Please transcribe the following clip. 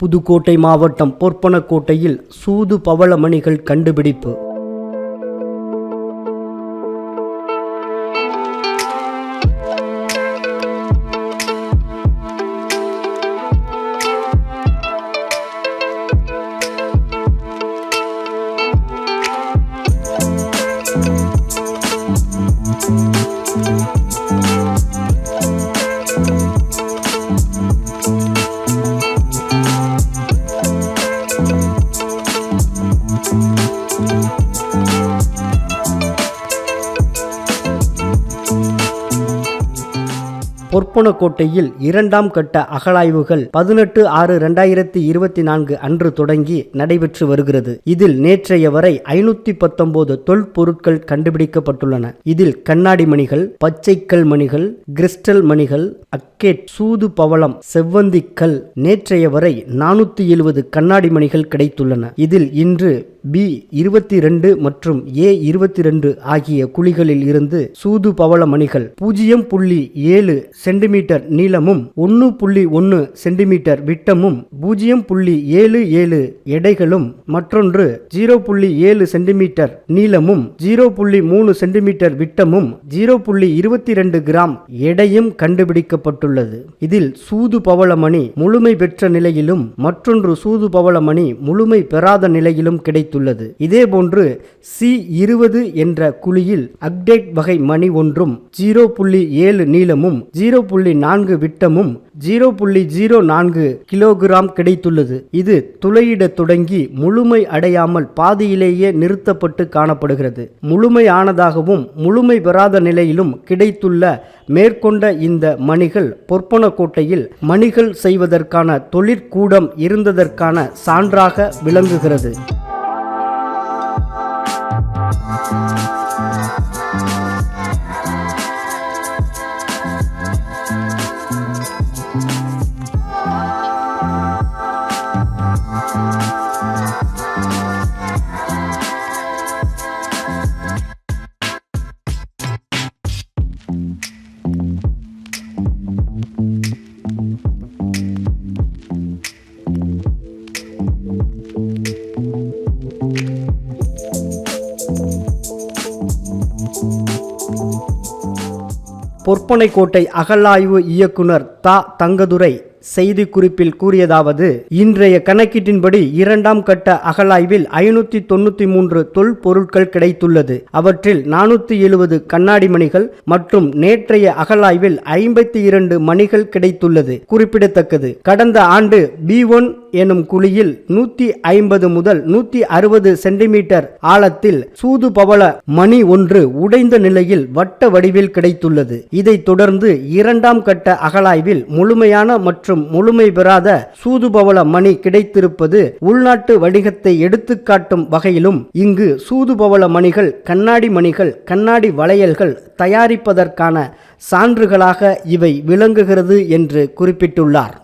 புதுக்கோட்டை மாவட்டம் பொற்பனக்கோட்டையில் சூது பவளமணிகள் கண்டுபிடிப்பு. பொற்பனக்கோட்டையில் இரண்டாம் கட்ட அகழாய்வுகள் பதினெட்டு ஆறு இரண்டாயிரத்தி இருபத்தி நான்கு அன்று தொடங்கி நடைபெற்று வருகிறது. இதில் நேற்றைய வரை ஐநூத்தி பத்தொன்பது தொல்பொருட்கள் கண்டுபிடிக்கப்பட்டுள்ளன. இதில் கண்ணாடி மணிகள் பச்சைக்கல் மணிகள் கிறிஸ்டல் மணிகள் அக்கேட் சூது பவளம் செவ்வந்தி கல் நேற்றைய வரை நானூத்தி எழுபது கண்ணாடி மணிகள் கிடைத்துள்ளன. இதில் இன்று பி இருபத்தி ரெண்டு மற்றும் ஏ இருபத்தி ரெண்டு ஆகிய குழிகளில் இருந்து சூது பவள மணிகள் பூஜ்ஜியம் புள்ளி ஏழு சென்டிமீட்டர் நீளமும் ஒன்று புள்ளி ஒன்று சென்டிமீட்டர் விட்டமும் பூஜ்ஜியம் புள்ளி ஏழு ஏழு எடைகளும் மற்றொன்று ஜீரோ புள்ளி ஏழு சென்டிமீட்டர் நீளமும் ஜீரோ புள்ளி மூணு சென்டிமீட்டர் விட்டமும் ஜீரோ புள்ளி இருபத்தி ரெண்டு கிராம் எடையும் கண்டுபிடிக்கப்பட்டுள்ளது. இதில் சூது பவளமணி முழுமை பெற்ற நிலையிலும் மற்றொன்று சூது பவளமணி முழுமை பெறாத நிலையிலும் கிடைத்துள்ளது இதேபோன்று சி இருபது என்ற குழியில் அப்டேட் வகை மணி ஒன்றும் ஜீரோ புள்ளி ஏழு நீளமும் ஜீரோ புள்ளி நான்கு விட்டமும் ஜீரோ புள்ளி ஜீரோ நான்கு கிலோகிராம் கிடைத்துள்ளது. இது துளையிட தொடங்கி முழுமை அடையாமல் பாதியிலேயே நிறுத்தப்பட்டு காணப்படுகிறது. முழுமையானதாகவும் முழுமை பெறாத நிலையிலும் கிடைத்துள்ள மேற்கொண்ட இந்த மணிகள் பொற்பனக்கோட்டையில் மணிகள் செய்வதற்கான தொழிற்கூடம் இருந்ததற்கான சான்றாக விளங்குகிறது. பொற்பனை கோட்டை அகழாய்வு இயக்குனர் தா தங்கதுரை செய்திக்குறிப்பில் கூறியதாவது இன்றைய கணக்கீட்டின்படி இரண்டாம் கட்ட அகலாய்வில் ஐநூத்தி தொண்ணூத்தி மூன்று தொல்பொருட்கள் கிடைத்துள்ளது. அவற்றில் நானூத்தி எழுபது கண்ணாடி மணிகள் மற்றும் நேற்றைய அகலாய்வில் ஐம்பத்தி இரண்டு மணிகள் கிடைத்துள்ளது. குறிப்பிடத்தக்கது. கடந்த ஆண்டு பி ஒன் எனும் குழியில் நூத்தி ஐம்பது முதல் நூத்தி அறுபது சென்டிமீட்டர் ஆழத்தில் சூது பவள மணி ஒன்று உடைந்த நிலையில் வட்ட வடிவில் கிடைத்துள்ளது. இதைத் தொடர்ந்து இரண்டாம் கட்ட அகலாய்வில் முழுமையான மற்றும் முழுமை பெறாத சூதுபவள மணி கிடைத்திருப்பது உள்நாட்டு வணிகத்தை எடுத்துக்காட்டும் வகையிலும் இங்கு சூதுபவள மணிகள் கண்ணாடி மணிகள் கண்ணாடி வளையல்கள் தயாரிப்பதற்கான சான்றுகளாக இவை விளங்குகிறது என்று குறிப்பிட்டுள்ளார்.